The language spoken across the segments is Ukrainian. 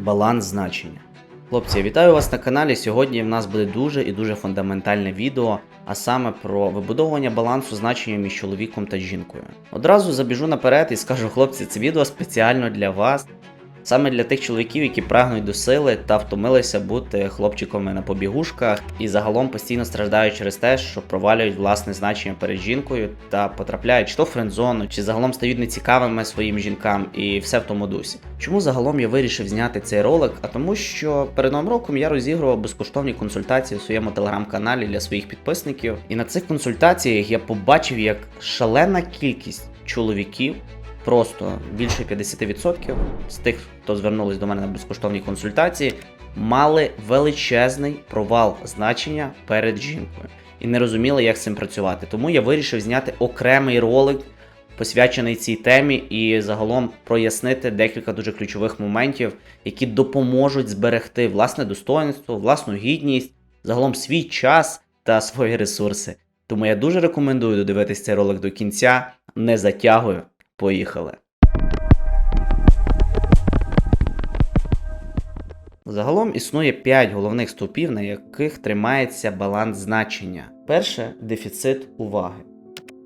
баланс значення. Хлопці, я вітаю вас на каналі. Сьогодні в нас буде дуже і дуже фундаментальне відео, а саме про вибудовування балансу значення між чоловіком та жінкою. Одразу забіжу наперед і скажу, хлопці, це відео спеціально для вас. Саме для тих чоловіків, які прагнуть до сили та втомилися бути хлопчиками на побігушках і загалом постійно страждають через те, що провалюють власне значення перед жінкою та потрапляють чи то в френдзону, чи загалом стають нецікавими своїм жінкам і все в тому дусі. Чому загалом я вирішив зняти цей ролик? А тому, що перед новим роком я розігрував безкоштовні консультації у своєму телеграм-каналі для своїх підписників, і на цих консультаціях я побачив, як шалена кількість чоловіків. Просто більше 50% з тих, хто звернулись до мене на безкоштовні консультації, мали величезний провал значення перед жінкою і не розуміли, як з цим працювати. Тому я вирішив зняти окремий ролик, посвячений цій темі, і загалом прояснити декілька дуже ключових моментів, які допоможуть зберегти власне достоинство, власну гідність, загалом свій час та свої ресурси. Тому я дуже рекомендую додивитись цей ролик до кінця. Не затягую. Поїхали. Загалом існує 5 головних стовпів, на яких тримається баланс значення. Перше дефіцит уваги.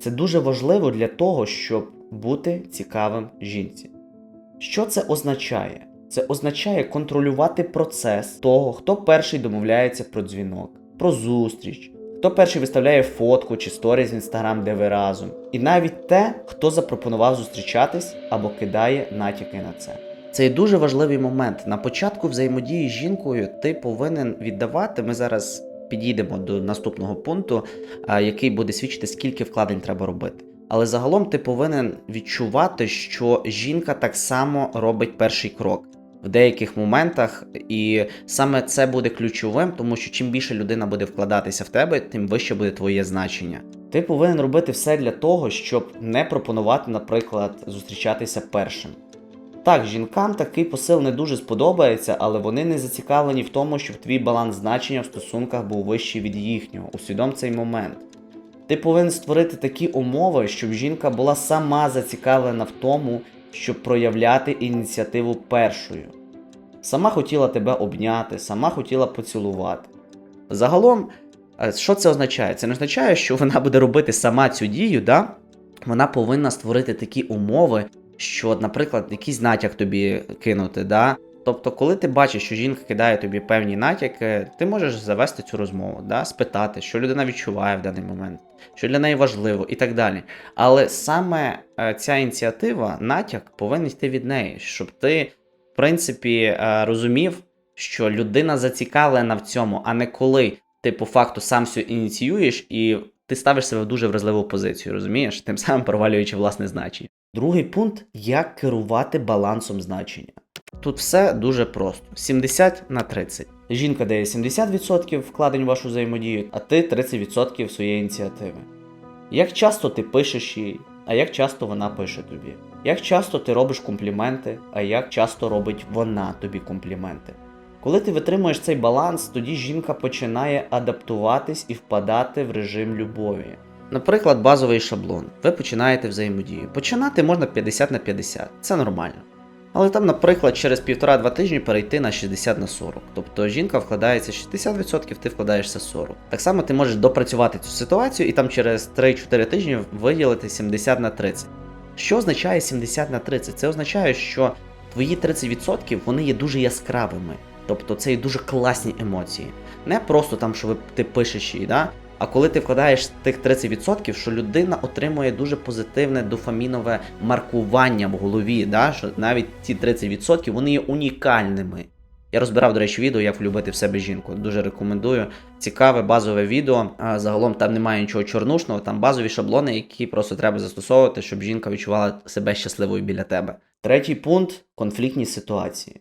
Це дуже важливо для того, щоб бути цікавим жінці. Що це означає? Це означає контролювати процес того, хто перший домовляється про дзвінок, про зустріч, хто перший виставляє фотку чи сторіс в інстаграм, де ви разом, і навіть те, хто запропонував зустрічатись або кидає натяки на це. Це є дуже важливий момент. На початку взаємодії з жінкою ти повинен віддавати. Ми зараз підійдемо до наступного пункту, який буде свідчити, скільки вкладень треба робити. Але загалом ти повинен відчувати, що жінка так само робить перший крок в деяких моментах, і саме це буде ключовим, тому що чим більше людина буде вкладатися в тебе, тим вище буде твоє значення. Ти повинен робити все для того, щоб не пропонувати, наприклад, зустрічатися першим. Так, жінкам такий посил не дуже сподобається, але вони не зацікавлені в тому, щоб твій баланс значення в стосунках був вищий від їхнього. Усвідом цей момент. Ти повинен створити такі умови, щоб жінка була сама зацікавлена в тому, щоб проявляти ініціативу першою. Сама хотіла тебе обняти, сама хотіла поцілувати. Загалом, е, що це означає? Це не означає, що вона буде робити сама цю дію, да? вона повинна створити такі умови, що, наприклад, якийсь натяк тобі кинути. Да? Тобто, коли ти бачиш, що жінка кидає тобі певні натяки, ти можеш завести цю розмову, да? спитати, що людина відчуває в даний момент, що для неї важливо і так далі. Але саме е, ця ініціатива, натяк, повинен йти від неї, щоб ти, в принципі, е, розумів, що людина зацікавлена в цьому, а не коли ти по факту сам все ініціюєш і ти ставиш себе в дуже вразливу позицію, розумієш, тим самим провалюючи власне значення. Другий пункт як керувати балансом значення. Тут все дуже просто: 70 на 30. Жінка дає 70% вкладень в вашу взаємодію, а ти 30% своєї ініціативи. Як часто ти пишеш їй, а як часто вона пише тобі? Як часто ти робиш компліменти, а як часто робить вона тобі компліменти? Коли ти витримуєш цей баланс, тоді жінка починає адаптуватись і впадати в режим любові. Наприклад, базовий шаблон. Ви починаєте взаємодію. Починати можна 50 на 50, це нормально. Але там, наприклад, через півтора-два тижні перейти на 60 на 40. Тобто жінка вкладається 60%, ти вкладаєшся 40%. Так само ти можеш допрацювати цю ситуацію і там через 3-4 тижні виділити 70 на 30. Що означає 70 на 30? Це означає, що твої 30% вони є дуже яскравими. Тобто це є дуже класні емоції. Не просто там, що ви, ти пишеш їй, да? А коли ти вкладаєш тих 30%, що людина отримує дуже позитивне дофамінове маркування в голові, да? що навіть ці 30% вони є унікальними. Я розбирав, до речі, відео, як влюбити в себе жінку. Дуже рекомендую. Цікаве базове відео. Загалом там немає нічого чорнушного, там базові шаблони, які просто треба застосовувати, щоб жінка відчувала себе щасливою біля тебе. Третій пункт конфліктні ситуації.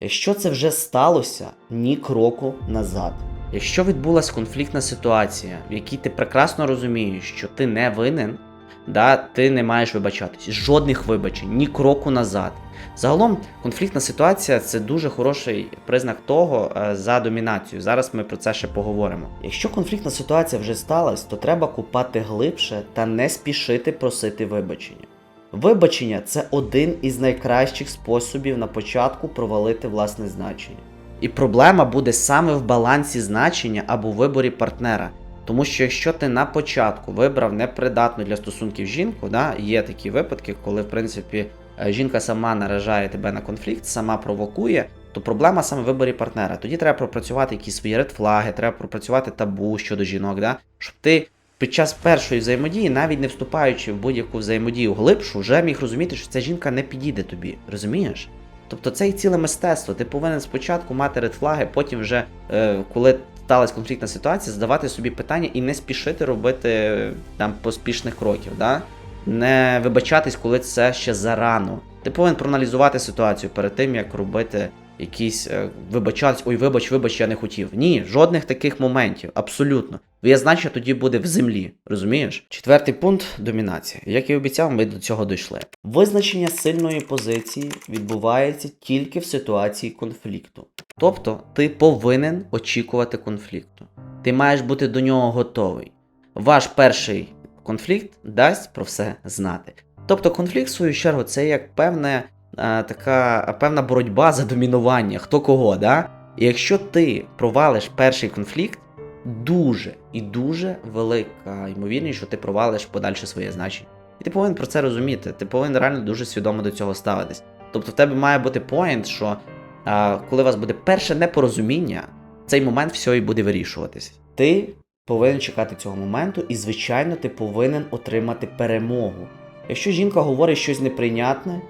Якщо це вже сталося, ні кроку назад. Якщо відбулася конфліктна ситуація, в якій ти прекрасно розумієш, що ти не винен, да, ти не маєш вибачатись. Жодних вибачень, ні кроку назад. Загалом, конфліктна ситуація це дуже хороший признак того е, за домінацію. Зараз ми про це ще поговоримо. Якщо конфліктна ситуація вже сталася, то треба купати глибше та не спішити просити вибачення. Вибачення це один із найкращих способів на початку провалити власне значення. І проблема буде саме в балансі значення або виборі партнера. Тому що якщо ти на початку вибрав непридатну для стосунків жінку, да, є такі випадки, коли в принципі е, жінка сама наражає тебе на конфлікт, сама провокує, то проблема саме в виборі партнера. Тоді треба пропрацювати якісь свої редфлаги, треба пропрацювати табу щодо жінок, да, щоб ти під час першої взаємодії, навіть не вступаючи в будь-яку взаємодію глибшу, вже міг розуміти, що ця жінка не підійде тобі. Розумієш? Тобто це і ціле мистецтво. Ти повинен спочатку мати редфлаги, потім вже, е, коли сталася конфліктна ситуація, задавати собі питання і не спішити робити там поспішних кроків. Да? Не вибачатись, коли це ще зарано. Ти повинен проаналізувати ситуацію перед тим, як робити якісь е, вибачатись, ой, вибач, вибач, я не хотів. Ні, жодних таких моментів, абсолютно. Твоє значення тоді буде в землі, розумієш? Четвертий пункт домінація. Як і обіцяв, ми до цього дійшли. Визначення сильної позиції відбувається тільки в ситуації конфлікту. Тобто, ти повинен очікувати конфлікту. Ти маєш бути до нього готовий. Ваш перший конфлікт дасть про все знати. Тобто, конфлікт, в свою чергу, це як певне, така певна боротьба за домінування, хто кого, да? І якщо ти провалиш перший конфлікт, дуже і дуже велика ймовірність, що ти провалиш подальше своє значення. І ти повинен про це розуміти. Ти повинен реально дуже свідомо до цього ставитись. Тобто, в тебе має бути поінт, що а, коли у вас буде перше непорозуміння, цей момент все і буде вирішуватись. Ти повинен чекати цього моменту, і, звичайно, ти повинен отримати перемогу. Якщо жінка говорить щось неприйнятне,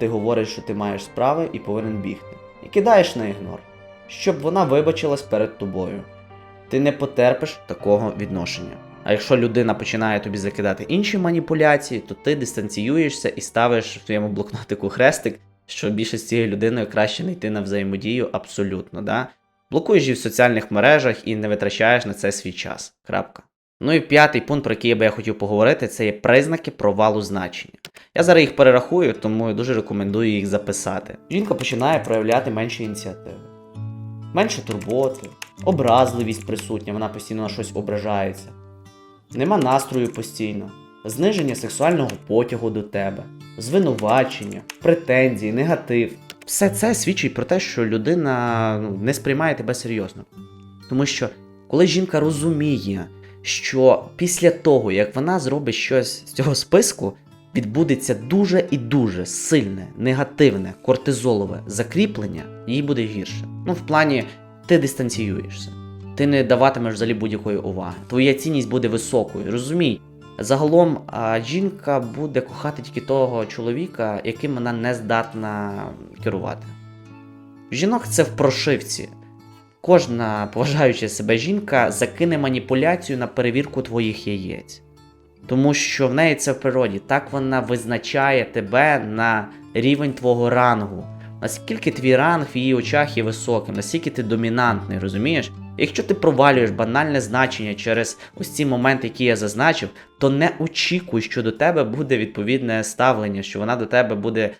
ти говориш, що ти маєш справи і повинен бігти. І кидаєш на ігнор, щоб вона вибачилась перед тобою. Ти не потерпиш такого відношення. А якщо людина починає тобі закидати інші маніпуляції, то ти дистанціюєшся і ставиш в своєму блокнотику хрестик, що більше з цією людиною краще не йти на взаємодію абсолютно. Да? Блокуєш її в соціальних мережах і не витрачаєш на це свій час. Крапка. Ну і п'ятий пункт, про який я би я хотів поговорити, це є признаки провалу значення. Я зараз їх перерахую, тому дуже рекомендую їх записати. Жінка починає проявляти менше ініціативи, менше турботи, образливість присутня, вона постійно на щось ображається, нема настрою постійно, зниження сексуального потягу до тебе, звинувачення, претензії, негатив. Все це свідчить про те, що людина ну, не сприймає тебе серйозно. Тому що коли жінка розуміє, що після того, як вона зробить щось з цього списку, відбудеться дуже і дуже сильне, негативне, кортизолове закріплення, їй буде гірше. Ну, в плані, ти дистанціюєшся, ти не даватимеш взагалі будь-якої уваги. Твоя цінність буде високою. Розумій, загалом жінка буде кохати тільки того чоловіка, яким вона не здатна керувати. Жінок це в прошивці. Кожна поважаюча себе жінка закине маніпуляцію на перевірку твоїх яєць. Тому що в неї це в природі. Так вона визначає тебе на рівень твого рангу. Наскільки твій ранг в її очах є високим, наскільки ти домінантний, розумієш? Якщо ти провалюєш банальне значення через ось ці моменти, які я зазначив, то не очікуй, що до тебе буде відповідне ставлення, що вона до тебе буде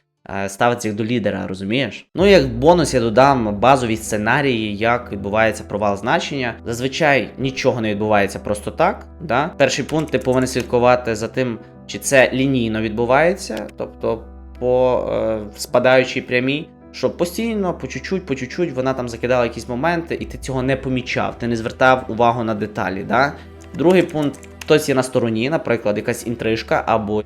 е, ставитися до лідера, розумієш? Ну як бонус я додам базові сценарії, як відбувається провал значення. Зазвичай нічого не відбувається просто так. Да? Перший пункт ти повинен слідкувати за тим, чи це лінійно відбувається, тобто по е, спадаючій прямій. Що постійно, по чуть-чуть, по чуть-чуть вона там закидала якісь моменти, і ти цього не помічав, ти не звертав увагу на деталі. Да? Другий пункт: хтось є на стороні, наприклад, якась інтрижка, або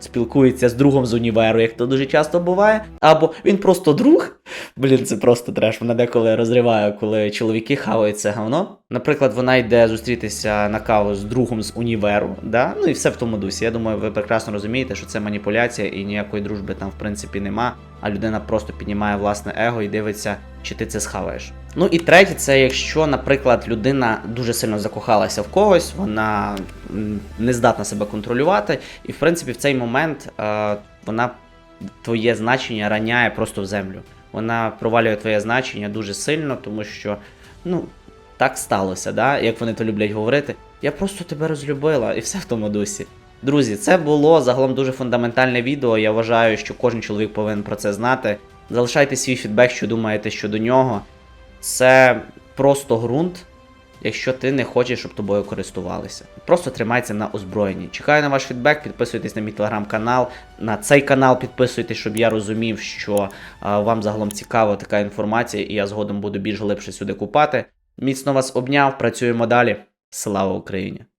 спілкується з другом з універу, як то дуже часто буває, або він просто друг. Блін, це просто треш. Вона деколи розриває, коли чоловіки хавають це говно. Наприклад, вона йде зустрітися на каву з другом з універу, да? ну і все в тому дусі. Я думаю, ви прекрасно розумієте, що це маніпуляція і ніякої дружби там в принципі нема. А людина просто піднімає власне его і дивиться, чи ти це схаваєш. Ну і третє, це якщо, наприклад, людина дуже сильно закохалася в когось, вона не здатна себе контролювати, і в принципі в цей момент е, вона твоє значення раняє просто в землю. Вона провалює твоє значення дуже сильно, тому що ну так сталося, да? як вони то люблять говорити. Я просто тебе розлюбила, і все в тому дусі. Друзі, це було загалом дуже фундаментальне відео. Я вважаю, що кожен чоловік повинен про це знати. Залишайте свій фідбек, що думаєте щодо нього. Це просто ґрунт, якщо ти не хочеш, щоб тобою користувалися. Просто тримайся на озброєнні. Чекаю на ваш фідбек, підписуйтесь на мій телеграм-канал, на цей канал підписуйтесь, щоб я розумів, що а, вам загалом цікава така інформація, і я згодом буду більш глибше сюди купати. Міцно вас обняв, працюємо далі. Слава Україні!